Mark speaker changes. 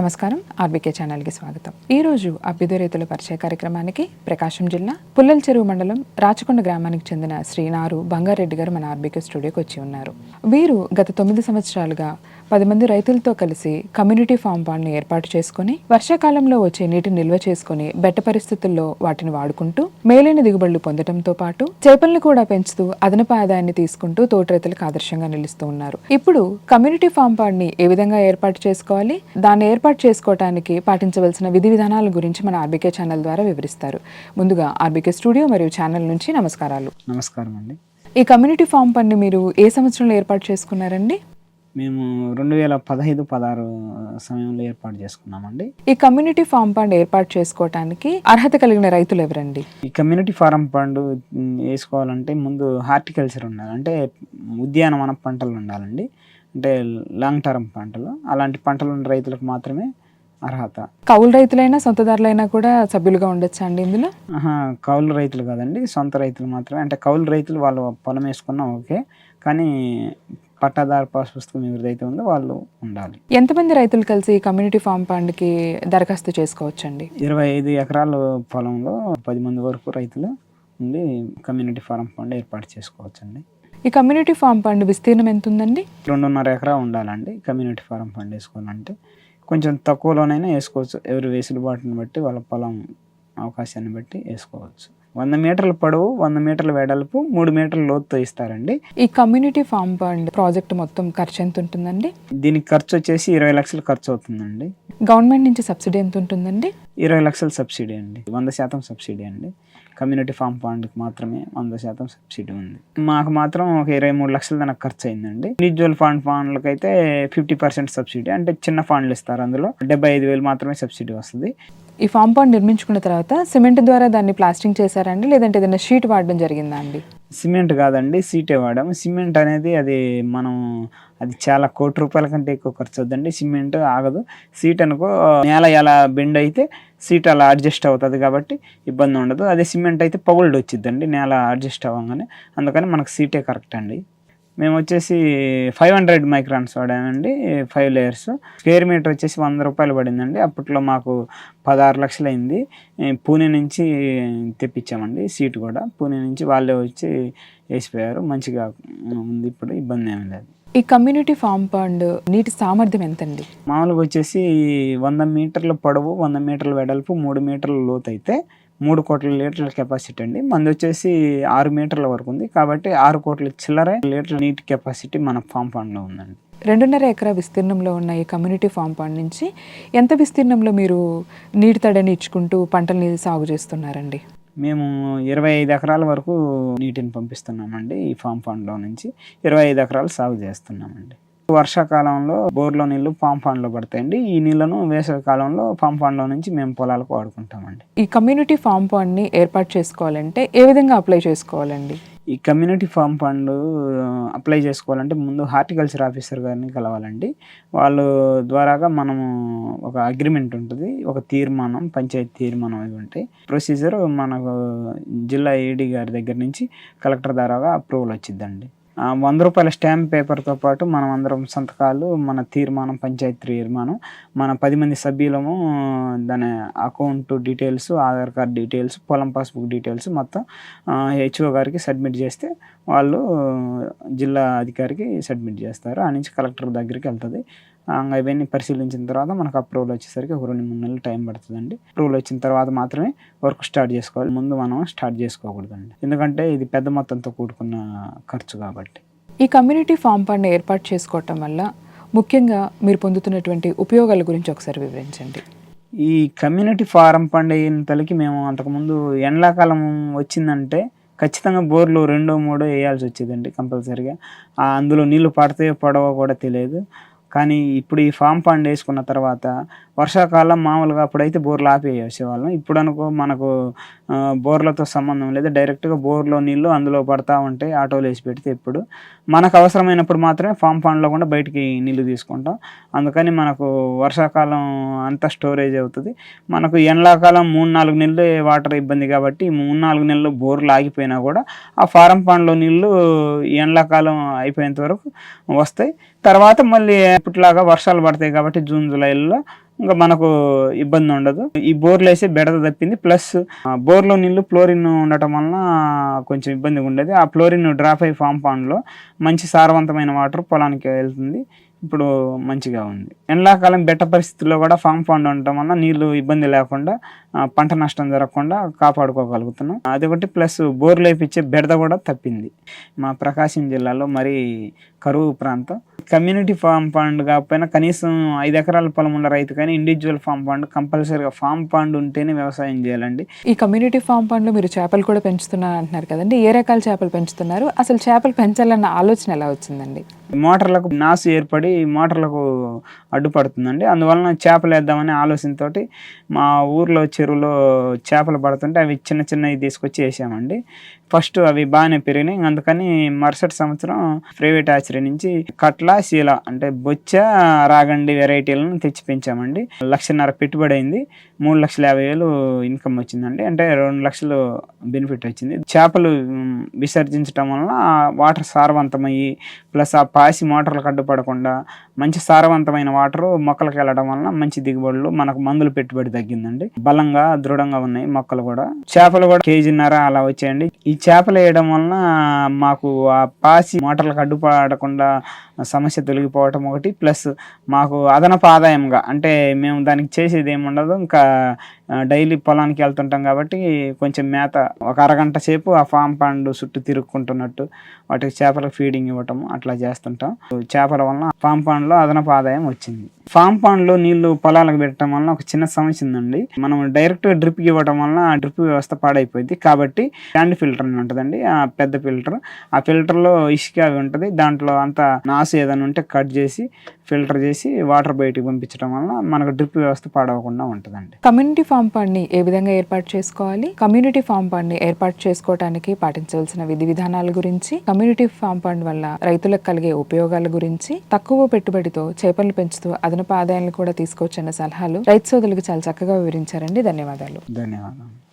Speaker 1: నమస్కారం. ఆర్బీకే ఛానల్కి స్వాగతం. ఈ రోజు అభ్యుదయ రైతుల పరిచయ కార్యక్రమానికి ప్రకాశం జిల్లా పుల్లల చెరువు మండలం రాచకొండ గ్రామానికి చెందిన శ్రీనారు బంగారెడ్డి గారు మన ఆర్బీకే స్టూడియోకి వచ్చి ఉన్నారు. వీరు గత తొమ్మిది సంవత్సరాలుగా పది మంది రైతులతో కలిసి కమ్యూనిటీ ఫామ్ పాండ్ని ఏర్పాటు చేసుకుని వర్షాకాలంలో వచ్చే నీటిని నిల్వ చేసుకుని బెట్ట పరిస్థితుల్లో వాటిని వాడుకుంటూ మేలైన దిగుబడులు పొందడంతో పాటు చేపలను కూడా పెంచుతూ అదనపు ఆదాయాన్ని తీసుకుంటూ తోటి రైతులకు ఆదర్శంగా నిలుస్తూ ఉన్నారు. ఇప్పుడు కమ్యూనిటీ ఫామ్ పాండ్ని ఏ విధంగా ఏర్పాటు చేసుకోవాలి? దాన్ని ఏర్పాటు చేసుకోవడానికి పాటించవలసిన విధి విధానాల గురించి మన ఆర్బీకే ఛానల్ ద్వారా వివరిస్తారు. ముందుగా ఆర్బీకే స్టూడియో మరియు ఛానల్ నుంచి నమస్కారాలు.
Speaker 2: నమస్కారం అండి.
Speaker 1: ఈ కమ్యూనిటీ ఫామ్ పని మీరు ఏ సంవత్సరంలో ఏర్పాటు చేసుకున్నారండి?
Speaker 2: మేము రెండు వేల పదహైదు పదహారు సమయంలో ఏర్పాటు చేసుకున్నామండి.
Speaker 1: ఈ కమ్యూనిటీ ఫామ్ ఫండ్ ఏర్పాటు చేసుకోవటానికి అర్హత కలిగిన రైతులు ఎవరండి?
Speaker 2: ఈ కమ్యూనిటీ ఫారం ఫండ్ వేసుకోవాలంటే ముందు హార్టికల్చర్ ఉండాలి. అంటే ఉద్యానవన పంటలు ఉండాలండి. అంటే లాంగ్ టర్మ్ పంటలు. అలాంటి పంటలు ఉన్న రైతులకు మాత్రమే అర్హత.
Speaker 1: కౌలు రైతులైనా సొంతదారులైనా కూడా సభ్యులుగా ఉండొచ్చా అండి ఇందులో?
Speaker 2: కౌలు రైతులు కాదండి సొంత రైతులు మాత్రమే. అంటే కౌలు రైతులు వాళ్ళు పొలం వేసుకున్నా ఓకే కానీ పట్టాదారు పాస్ పుస్తకం ఎవరిదైతే ఉందో వాళ్ళు ఉండాలి.
Speaker 1: ఎంతమంది రైతులు కలిసి కమ్యూనిటీ ఫామ్ ఫండ్కి దరఖాస్తు చేసుకోవచ్చండి?
Speaker 2: ఇరవై ఐదు ఎకరాల పొలంలో పది మంది వరకు రైతులు ఉండి కమ్యూనిటీ ఫారం ఫండ్ ఏర్పాటు చేసుకోవచ్చండి.
Speaker 1: ఈ కమ్యూనిటీ ఫామ్ ఫండ్ విస్తీర్ణం ఎంత ఉందండి
Speaker 2: రెండున్నర ఎకరా ఉండాలండి కమ్యూనిటీ ఫారం ఫండ్ వేసుకోవాలంటే. కొంచెం తక్కువలోనైనా వేసుకోవచ్చు ఎవరి వెసులుబాటుని బట్టి వాళ్ళ పొలం అవకాశాన్ని బట్టి వేసుకోవచ్చు. వంద మీటర్ల పొడవు వంద మీటర్ల వెడల్పు మూడు మీటర్ల లోతుతో ఇస్తారండి.
Speaker 1: ఈ కమ్యూనిటీ ఫామ్ ఫండ్ ప్రాజెక్ట్ మొత్తం ఖర్చు ఎంత ఉంటుందండి
Speaker 2: దీనికి ఖర్చు వచ్చేసి ఇరవై లక్షలు ఖర్చు అవుతుందండి
Speaker 1: గవర్నమెంట్ నుంచి సబ్సిడీ ఎంత ఉంటుందండి
Speaker 2: ఇరవై లక్షల సబ్సిడీ అండి. వంద శాతం సబ్సిడీ అండి. కమ్యూనిటీ ఫామ్ ఫండ్కి మాత్రమే వంద శాతం సబ్సిడీ ఉంది. మాకు మాత్రం ఒక ఇరవై మూడు లక్షల దాకా ఖర్చు అయిందండి ఇండివిజువల్ ఫండ్ ఫండ్లకి అయితే ఫిఫ్టీ పర్సెంట్ సబ్సిడీ అంటే చిన్న ఫండ్లు ఇస్తారు అందులో. డెబ్బై ఐదు వేలు మాత్రమే సబ్సిడీ వస్తుంది.
Speaker 1: ఈ ఫామ్ పాండ్ నిర్మించుకున్న తర్వాత సిమెంట్ ద్వారా దాన్ని ప్లాస్టింగ్ చేశారండి? లేదంటే ఏదైనా షీట్ వాడడం జరిగిందా అండి?
Speaker 2: సిమెంట్ కాదండి సీటే వాడాము సిమెంట్ అనేది అది మనం అది చాలా కోటి రూపాయల కంటే ఎక్కువ ఖర్చు అవుతుందండి. సిమెంట్ ఆగదు. సీట్ అనుకో నేల ఎలా బెండ్ అయితే సీట్ అలా అడ్జస్ట్ అవుతుంది కాబట్టి ఇబ్బంది ఉండదు. అదే సిమెంట్ అయితే పగుల్డ్ వచ్చిద్దండి నేల అడ్జస్ట్ అవ్వగానే. అందుకని మనకు సీటే కరెక్ట్ అండి. మేము వచ్చేసి ఫైవ్ హండ్రెడ్ మైక్రాన్స్ వాడామండి ఫైవ్ లేయర్స్ స్క్వేర్ మీటర్ వచ్చేసి వంద రూపాయలు పడిందండి. అప్పట్లో మాకు పదహారు లక్షలు అయింది పూణే నుంచి తెప్పించామండి సీట్ కూడా. పూణే నుంచి వాళ్ళే వచ్చి వేసిపోయారు. మంచిగా ఉంది. ఇప్పుడు ఇబ్బంది ఏమీ లేదు.
Speaker 1: ఈ కమ్యూనిటీ ఫామ్ పాండ్ నీటి సామర్థ్యం ఎంతండి?
Speaker 2: మామూలుగా వచ్చేసి వంద మీటర్ల పొడవు వంద మీటర్ల వెడల్పు మూడు మీటర్ల లోతు అయితే మూడు కోట్ల లీటర్ల కెపాసిటీ అండి. మంది వచ్చేసి ఆరు మీటర్ల వరకు ఉంది. కాబట్టి ఆరు కోట్ల చిల్లర లీటర్ల నీటి కెపాసిటీ మన ఫామ్ ఫండ్లో ఉందండి.
Speaker 1: రెండున్నర ఎకరా విస్తీర్ణంలో ఉన్న ఈ కమ్యూనిటీ ఫామ్ పాండ్ నుంచి ఎంత విస్తీర్ణంలో మీరు నీటి తడని ఇచ్చుకుంటూ పంటల్ని సాగు చేస్తున్నారండి?
Speaker 2: మేము ఇరవై ఐదు ఎకరాల వరకు నీటిని పంపిస్తున్నామండి ఈ ఫామ్ ఫండ్లో నుంచి. ఇరవై ఐదు ఎకరాలు సాగు చేస్తున్నామండి. వర్షాకాలంలో బోర్లో నీళ్ళు ఫామ్ ఫండ్లో పడతాయండి. ఈ నీళ్ళను వేసవి కాలంలో ఫామ్ ఫండ్లో నుంచి మేము పొలాలకు వాడుకుంటామండి.
Speaker 1: ఈ కమ్యూనిటీ ఫామ్ పాండ్ని ఏర్పాటు చేసుకోవాలంటే ఏ విధంగా అప్లై చేసుకోవాలండి?
Speaker 2: ఈ కమ్యూనిటీ ఫామ్ ఫండ్ అప్లై చేసుకోవాలంటే ముందు హార్టికల్చర్ ఆఫీసర్ గారిని కలవాలండి. వాళ్ళు ద్వారాగా మనము ఒక అగ్రిమెంట్ ఉంటుంది ఒక తీర్మానం పంచాయతీ తీర్మానం అవి ఉంటాయి. ప్రొసీజర్ మనకు జిల్లా ఏడీ గారి దగ్గర నుంచి కలెక్టర్ ద్వారాగా అప్రూవల్ వచ్చిందండి వంద రూపాయల స్టాంప్ పేపర్తో పాటు మనం అందరం సంతకాలు మన తీర్మానం పంచాయతీ తీర్మానం మన పది మంది సభ్యులము దాని account details Aadhaar card details పొలం పాస్బుక్ డీటెయిల్స్ మొత్తం హెచ్ఓ గారికి సబ్మిట్ చేస్తే వాళ్ళు జిల్లా అధికారికి సబ్మిట్ చేస్తారు. ఆ నుంచి కలెక్టర్ దగ్గరికి వెళ్తుంది. ఇవన్నీ పరిశీలించిన తర్వాత మనకు అప్రూవల్ వచ్చేసరికి ఒక రెండు మూడు నెలలు టైం పడుతుందండి. అప్రూవల్ వచ్చిన తర్వాత మాత్రమే వర్క్ స్టార్ట్ చేసుకోవాలి. ముందు మనం స్టార్ట్ చేసుకోకూడదండి. ఎందుకంటే ఇది పెద్ద మొత్తంతో కూడుకున్న ఖర్చు కాబట్టి.
Speaker 1: ఈ కమ్యూనిటీ ఫామ్ పాండ్ని ఏర్పాటు చేసుకోవటం వల్ల ముఖ్యంగా మీరు పొందుతున్నటువంటి ఉపయోగాల గురించి ఒకసారి వివరించండి.
Speaker 2: ఈ కమ్యూనిటీ ఫారం ఫండ్ అయిన తలకి మేము అంతకుముందు ఎండాకాలం వచ్చిందంటే ఖచ్చితంగా బోర్లు రెండో మూడో వేయాల్సి వచ్చేదండి కంపల్సరీగా. అందులో నీళ్ళు పడతాయో పడవో కూడా తెలియదు. కానీ ఇప్పుడు ఈ ఫామ్ ఫండ్ వేసుకున్న తర్వాత వర్షాకాలం మామూలుగా అప్పుడైతే బోర్లు ఆపేసేవాళ్ళం ఇప్పుడు అనుకో మనకు బోర్లతో సంబంధం లేదు. డైరెక్ట్గా బోర్లో నీళ్ళు అందులో పడతా ఉంటాయి ఆటోలు వేసి పెడితే ఇప్పుడు మనకు అవసరమైనప్పుడు మాత్రమే ఫామ్ ఫండ్లో కూడా బయటికి నీళ్ళు తీసుకుంటాం. అందుకని మనకు వర్షాకాలం అంతా స్టోరేజ్ అవుతుంది. మనకు ఎండాకాలం మూడు నాలుగు నెలలు వాటర్ ఇబ్బంది కాబట్టి మూడు నాలుగు నెలలు బోర్లు ఆగిపోయినా కూడా ఆ ఫారం పండ్లో నీళ్ళు ఎండాకాలం అయిపోయేంత వరకు వస్తాయి. తర్వాత మళ్ళీ ఇప్పటిలాగా వర్షాలు పడతాయి కాబట్టి జూన్ జూలైలో ఇంకా మనకు ఇబ్బంది ఉండదు. ఈ బోర్లు వేసి బెడద తప్పింది. ప్లస్ బోర్లో నీళ్ళు ఫ్లోరిన్ ఉండటం వలన కొంచెం ఇబ్బందిగా ఉండేది. ఆ ఫ్లోరిన్ డ్రాప్ అయ్యి ఫామ్ పాండ్లో మంచి సారవంతమైన వాటర్ పొలానికి వెళ్తుంది. ఇప్పుడు మంచిగా ఉంది. ఎండాకాలం బెట్ట పరిస్థితుల్లో కూడా ఫామ్ పాండ్ ఉండటం వల్ల నీళ్ళు ఇబ్బంది లేకుండా పంట నష్టం జరగకుండా కాపాడుకోగలుగుతున్నాం. అదొకటి ప్లస్ బోర్లు వేపించే బెడద కూడా తప్పింది. మా ప్రకాశం జిల్లాలో మరి కరువు ప్రాంతం కమ్యూనిటీ ఫామ్ పాండ్ కాకపోయినా కనీసం ఐదు ఎకరాల పొలం ఉన్న రైతు కానీ ఇండివిజువల్ ఫామ్ పాండ్ కంపల్సరీగా ఫామ్ పాండ్ ఉంటేనే వ్యవసాయం చేయాలండి.
Speaker 1: ఈ కమ్యూనిటీ ఫామ్ పండ్లు మీరు చేపలు కూడా పెంచుతున్నారు అంటున్నారు కదండి. ఏ రకాల చేపలు పెంచుతున్నారు? అసలు చేపలు పెంచాలన్న ఆలోచన ఎలా వచ్చిందండి?
Speaker 2: మోటార్లకు నాసు ఏర్పడి మోటార్లకు అడ్డుపడుతుందండి. అందువలన చేపలు వేద్దామనే ఆలోచనతోటి మా ఊర్లో చెరువులో చేపలు పడుతుంటే అవి చిన్న చిన్నవి తీసుకొచ్చి వేసామండి. ఫస్ట్ అవి బాగానే పెరిగినాయి. అందుకని మరుసటి సంవత్సరం ప్రైవేట్ ఆచరీ నుంచి కట్ల శీల అంటే బొచ్చ రాగండి వెరైటీలను తెచ్చి పెంచామండి లక్షన్నర పెట్టుబడి అయింది మూడు లక్షల యాభై వేలు ఇన్కమ్ వచ్చిందండి. అంటే రెండు లక్షలు బెనిఫిట్ వచ్చింది. చేపలు విసర్జించటం వలన వాటర్ సారవంతమయ్యి ప్లస్ ఆ పాసి మోటార్లకు అడ్డుపడకుండా మంచి సారవంతమైన వాటర్ మొక్కలకు వెళ్ళడం వలన మంచి దిగుబడులు మనకు మందులు పెట్టుబడి తగ్గిందండి. బలంగా దృఢంగా ఉన్నాయి మొక్కలు కూడా. చేపలు కూడా కేజీన్నర అలా వచ్చాయండి. ఈ చేపలు వేయడం వలన మాకు ఆ పాసి మోటార్లకు అడ్డుపడకుండా సమస్య తొలగిపోవటం ఒకటి ప్లస్ మాకు అదనపు ఆదాయంగా అంటే మేము దానికి చేసేది ఏమి ఉండదు ఇంకా డైలీ పొలానికి వెళ్తుంటాం కాబట్టి కొంచెం మేత ఒక అరగంట సేపు ఆ ఫామ్ పాండ్ చుట్టూ తిరుక్కుంటున్నట్టు వాటికి చేపలకు ఫీడింగ్ ఇవ్వటం అట్లా చేస్తుంటాం. చేపల వలన ఫామ్ పండ్లో అదనపు ఆదాయం వచ్చింది. ఫామ్ పాండ్లో నీళ్ళు పొలాలకు పెట్టడం వలన ఒక చిన్న సమస్య ఉందండి. మనం డైరెక్ట్ డ్రిప్ ఇవ్వడం వలన ఆ డ్రిప్ వ్యవస్థ పాడైపోయింది. కాబట్టి హ్యాండ్ ఫిల్టర్ అని ఉంటుందండి. ఆ పెద్ద ఫిల్టర్. ఆ ఫిల్టర్లో ఇసుక అవి ఉంటుంది. దాంట్లో అంత నాసు ఏదైనా ఉంటే కట్ చేసి ఫిల్టర్ చేసి వాటర్ బయటికి పంపించడం వలన మనకు డ్రిప్ వ్యవస్థ పాడవకుండా ఉంటుందండి.
Speaker 1: కమ్యూనిటీ ఫామ్ పండ్ని ఏ విధంగా ఏర్పాటు చేసుకోవాలి? కమ్యూనిటీ ఫామ్ పండ్ని ఏర్పాటు చేసుకోవడానికి పాటించవలసిన విధి విధానాల గురించి కమ్యూనిటీ ఫామ్ పండ్ వల్ల రైతులకు కలిగే ఉపయోగాల గురించి తక్కువ పెట్టుబడితో చేపలు పెంచుతూ అదనపు ఆదాయాలను కూడా తీసుకోవచ్చన్న సలహాలు. రైతు సోదరులకు చాలా చక్కగా వివరించారండి. ధన్యవాదాలు.
Speaker 2: ధన్యవాదాలు.